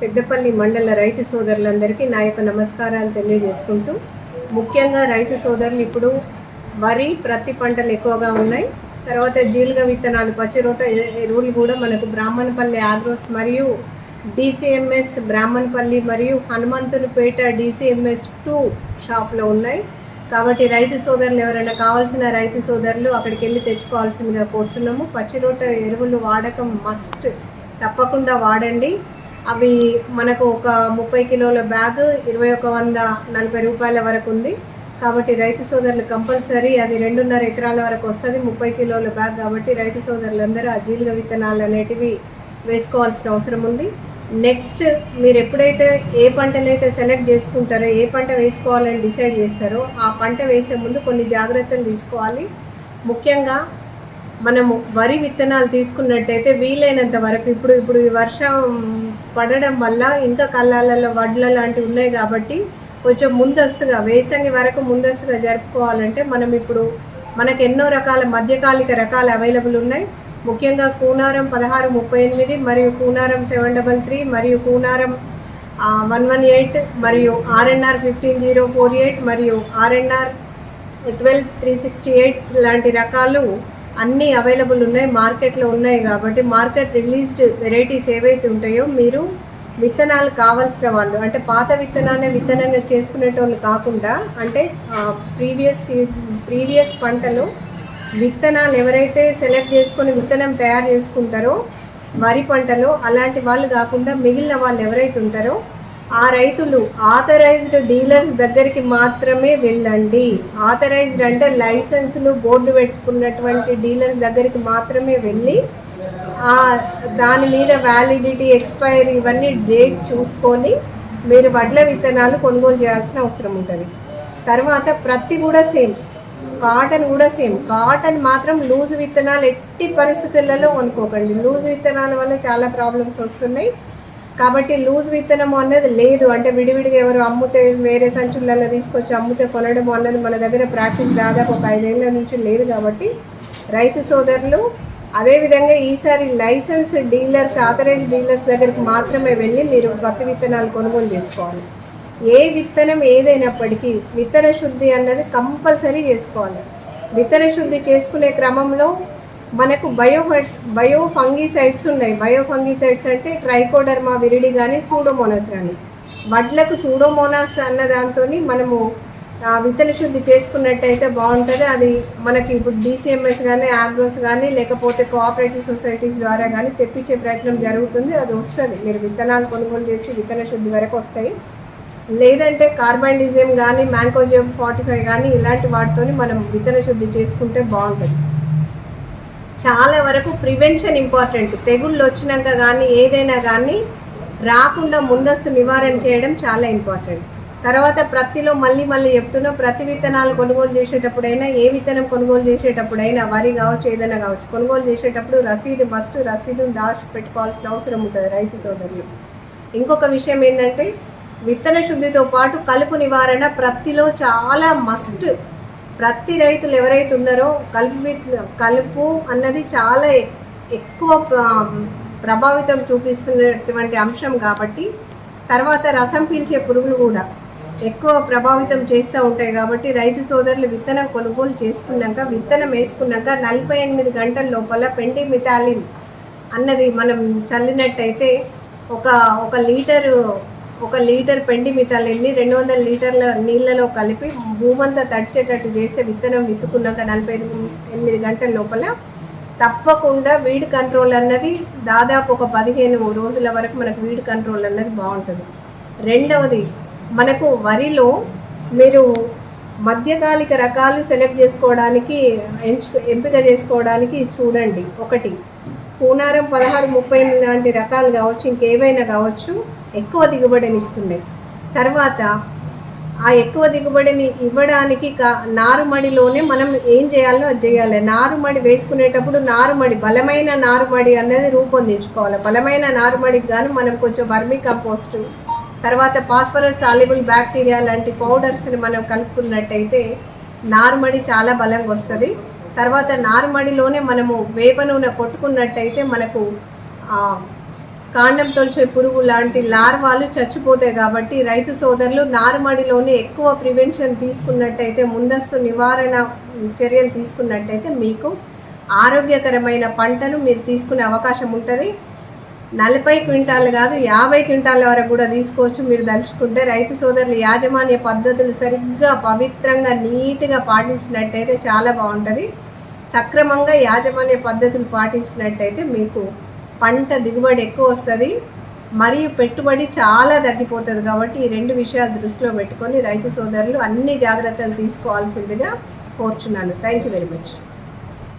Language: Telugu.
పెద్దపల్లి మండల రైతు సోదరులందరికీ నా యొక్క నమస్కారాలు తెలియజేసుకుంటూ ముఖ్యంగా రైతు సోదరులు ఇప్పుడు వరి ప్రతి పంటలు ఎక్కువగా ఉన్నాయి. తర్వాత జీలుగ విత్తనాలు పచ్చిరోట ఎరువులు కూడా మనకు బ్రాహ్మణపల్లి ఆగ్రోస్ మరియు డిసిఎంఎస్ బ్రాహ్మణపల్లి మరియు హనుమంతునిపేట డిసిఎంఎస్ టూ షాప్లో ఉన్నాయి. కాబట్టి రైతు సోదరులు ఎవరైనా కావాల్సిన రైతు సోదరులు అక్కడికి వెళ్ళి తెచ్చుకోవాల్సిందిగా కోరుతున్నాము పచ్చిరోట ఎరువులు వాడకం మస్ట్ తప్పకుండా వాడండి. అవి మనకు ఒక ముప్పై కిలోల బ్యాగ్ ఇరవై ఒక వంద నలభై రూపాయల వరకు ఉంది. కాబట్టి రైతు సోదరులు కంపల్సరీ అది రెండున్నర ఎకరాల వరకు వస్తుంది ముప్పై కిలోల బ్యాగ్ కాబట్టి రైతు సోదరులందరూ ఆ జీలుగ విత్తనాలు అనేటివి వేసుకోవాల్సిన అవసరం ఉంది. నెక్స్ట్ మీరు ఎప్పుడైతే ఏ పంటలు అయితే సెలెక్ట్ చేసుకుంటారో ఏ పంట వేసుకోవాలని డిసైడ్ చేస్తారో ఆ పంట వేసే ముందు కొన్ని జాగ్రత్తలు తీసుకోవాలి. ముఖ్యంగా మనము వరి విత్తనాలు తీసుకున్నట్టయితే వీలైనంత వరకు ఇప్పుడు ఇప్పుడు ఈ వర్షం పడడం వల్ల ఇంకా కళ్ళాలలో వడ్ల లాంటివి ఉన్నాయి కాబట్టి కొంచెం ముందస్తుగా వేసంగి వరకు ముందస్తుగా జరుపుకోవాలంటే మనం ఇప్పుడు మనకు ఎన్నో రకాల మధ్యకాలిక రకాలు అవైలబుల్ ఉన్నాయి. ముఖ్యంగా కూనారం పదహారు ముప్పై ఎనిమిది మరియు కూనారం సెవెన్ డబల్ త్రీ మరియు కూనారం వన్ వన్ ఎయిట్ మరియు RNR fifteen zero four eight మరియు RNR twelve three sixty eight లాంటి రకాలు అన్నీ అవైలబుల్ ఉన్నాయి మార్కెట్లో ఉన్నాయి కాబట్టి మార్కెట్ రిలీజ్డ్ వెరైటీస్ ఏవైతే ఉంటాయో మీరు విత్తనాలు కావాల్సిన వాళ్ళు అంటే పాత విత్తనాన్ని విత్తనంగా చేసుకునేటోళ్ళు కాకుండా అంటే ప్రీవియస్ ప్రీవియస్ పంటలు విత్తనాలు ఎవరైతే సెలెక్ట్ చేసుకొని విత్తనం తయారు చేసుకుంటారో వరి పంటలో అలాంటి వాళ్ళు కాకుండా మిగిలిన వాళ్ళు ఎవరైతే ఉంటారో ఆ రైతులు ఆథరైజ్డ్ డీలర్స్ దగ్గరికి మాత్రమే వెళ్ళండి. ఆథరైజ్డ్ అంటే లైసెన్సులు బోర్డు పెట్టుకున్నటువంటి డీలర్స్ దగ్గరికి మాత్రమే వెళ్ళి ఆ దాని మీద వ్యాలిడిటీ ఎక్స్పైర్ ఇవన్నీ డేట్ చూసుకొని మీరు వడ్ల విత్తనాలు కొనుగోలు చేయాల్సిన అవసరం ఉంటుంది. తర్వాత ప్రతి కూడా సేమ్ కాటన్ కూడా సేమ్ కాటన్ మాత్రం లూజ్ విత్తనాలు ఎట్టి పరిస్థితులలో కొనుక్కోకండి. లూజ్ విత్తనాల వల్ల చాలా ప్రాబ్లమ్స్ వస్తున్నాయి. కాబట్టి లూజ్ విత్తనం అన్నది లేదు. అంటే విడివిడిగా ఎవరు అమ్ముతే వేరే సంచులలో తీసుకొచ్చి అమ్ముతే కొనడం అన్నది మన దగ్గర ప్రాక్టీస్ దాదాపు ఒక ఐదేళ్ళ నుంచి లేదు కాబట్టి రైతు సోదరులు అదేవిధంగా ఈసారి లైసెన్స్ డీలర్స్ ఆథరైజ్ డీలర్స్ దగ్గరికి మాత్రమే వెళ్ళి మీరు పత్తి విత్తనాలు కొనుగోలు చేసుకోవాలి. ఏ విత్తనం ఏదైనప్పటికీ విత్తన శుద్ధి అన్నది కంపల్సరీ చేసుకోవాలి. విత్తన శుద్ధి చేసుకునే క్రమంలో మనకు బయో బయో ఫంగిసైడ్స్ ఉన్నాయి. బయో ఫంగిసైడ్స్ అంటే ట్రైకోడర్మా విరిడి కానీ సూడోమోనాస్ కానీ వడ్లకు సూడోమోనాస్ అన్న దాంతో మనము విత్తన శుద్ధి చేసుకున్నట్టయితే బాగుంటుంది. అది మనకి ఇప్పుడు డీసీఎంఎస్ కానీ ఆగ్రోస్ కానీ లేకపోతే కోఆపరేటివ్ సొసైటీస్ ద్వారా కానీ తెప్పించే ప్రయత్నం జరుగుతుంది. అది వస్తుంది. మీరు విత్తనాలు కొనుగోలు చేసి విత్తన శుద్ధి వరకు వస్తాయి. లేదంటే కార్బన్ కానీ మ్యాంకోజియం ఫార్టీ ఫైవ్ కానీ ఇలాంటి వాటితోని మనం విత్తన శుద్ధి చేసుకుంటే బాగుంటుంది. చాలా వరకు ప్రివెన్షన్ ఇంపార్టెంట్. తెగుళ్ళు వచ్చినాక కానీ ఏదైనా కానీ రాకుండా ముందస్తు నివారణ చేయడం చాలా ఇంపార్టెంట్. తర్వాత ప్రతిలో మళ్ళీ మళ్ళీ చెప్తున్నా ప్రతి విత్తనాలు కొనుగోలు చేసేటప్పుడైనా ఏ విత్తనం కొనుగోలు చేసేటప్పుడైనా వరి కావచ్చు ఏదైనా కావచ్చు కొనుగోలు చేసేటప్పుడు రసీదు మస్ట్ రసీదును దాచి పెట్టుకోవాల్సిన అవసరం ఉంటుంది రైతు సోదరులు. ఇంకొక విషయం ఏంటంటే విత్తన శుద్ధితో పాటు కలుపు నివారణ ప్రతిలో చాలా మస్ట్ ప్రతి రైతులు ఎవరైతే ఉన్నారో కలుపు విత్- కలుపు అన్నది చాలా ఎక్కువ ప్రభావితం చూపిస్తున్నటువంటి అంశం కాబట్టి తర్వాత రసం పీల్చే పురుగులు కూడా ఎక్కువ ప్రభావితం చేస్తూ ఉంటాయి కాబట్టి రైతు సోదరులు విత్తనం కొనుగోలు చేసుకున్నాక విత్తనం వేసుకున్నాక నలభై ఎనిమిది గంటల లోపల పెండి మిటాలిన్ అన్నది మనం చల్లినట్టయితే ఒక ఒక లీటరు ఒక లీటర్ పెండి మితాలిన్ని రెండు వందల లీటర్ల నీళ్ళలో కలిపి భూమంతా తడిచేటట్టు చేస్తే విత్తనం విత్తుకున్నాక నలభై ఎనిమిది గంటల లోపల తప్పకుండా వీడ్ కంట్రోల్ అన్నది దాదాపు ఒక పదిహేను రోజుల వరకు మనకు వీడ్ కంట్రోల్ అన్నది బాగుంటుంది. రెండవది మనకు వరిలో మీరు మధ్యకాలిక రకాలు సెలెక్ట్ చేసుకోవడానికి ఎంచు ఎంపిక చేసుకోవడానికి చూడండి. ఒకటి కూనారం పదహారు ముప్పై లాంటి రకాలు కావచ్చు ఇంకేవైనా కావచ్చు ఎక్కువ దిగుబడిని ఇస్తున్నాయి. తర్వాత ఆ ఎక్కువ దిగుబడిని ఇవ్వడానికి కా నారుమడిలోనే మనం ఏం చేయాలో అది చేయాలి. నారుమడి వేసుకునేటప్పుడు నారుమడి బలమైన నారుమడి అనేది రూపొందించుకోవాలి. బలమైన నారుమడికి గాను మనం కొంచెం వర్మి కంపోస్ట్ తర్వాత ఫాస్ఫరస్ సాల్యుబుల్ బ్యాక్టీరియా లాంటి పౌడర్స్ని మనం కలుపుకున్నట్టయితే నారుమడి చాలా బలంగా వస్తుంది. తర్వాత నారుమడిలోనే మనము వేప నూనె కొట్టుకున్నట్టయితే మనకు కాండం తొలిచే పురుగు లాంటి లార్వాలు చచ్చిపోతాయి కాబట్టి రైతు సోదరులు నారుమడిలోనే ఎక్కువ ప్రివెన్షన్ తీసుకున్నట్టయితే ముందస్తు నివారణ చర్యలు తీసుకున్నట్టయితే మీకు ఆరోగ్యకరమైన పంటను మీరు తీసుకునే అవకాశం ఉంటుంది. నలభై క్వింటాలు కాదు యాభై క్వింటాల వరకు కూడా తీసుకోవచ్చు. మీరు దలుచుకుంటే రైతు సోదరులు యాజమాన్య పద్ధతులు సరిగ్గా పవిత్రంగా నీట్గా పాటించినట్టయితే చాలా బాగుంటుంది. సక్రమంగా యాజమాన్య పద్ధతులు పాటించినట్టయితే మీకు పంట దిగుబడి ఎక్కువ వస్తుంది. మరియు పెట్టుబడి చాలా తగ్గిపోతుంది కాబట్టి ఈ రెండు విషయాలు దృష్టిలో పెట్టుకొని రైతు సోదరులు అన్ని జాగ్రత్తలు తీసుకోవాల్సిందిగా కోరుచున్నాను. Thank you very much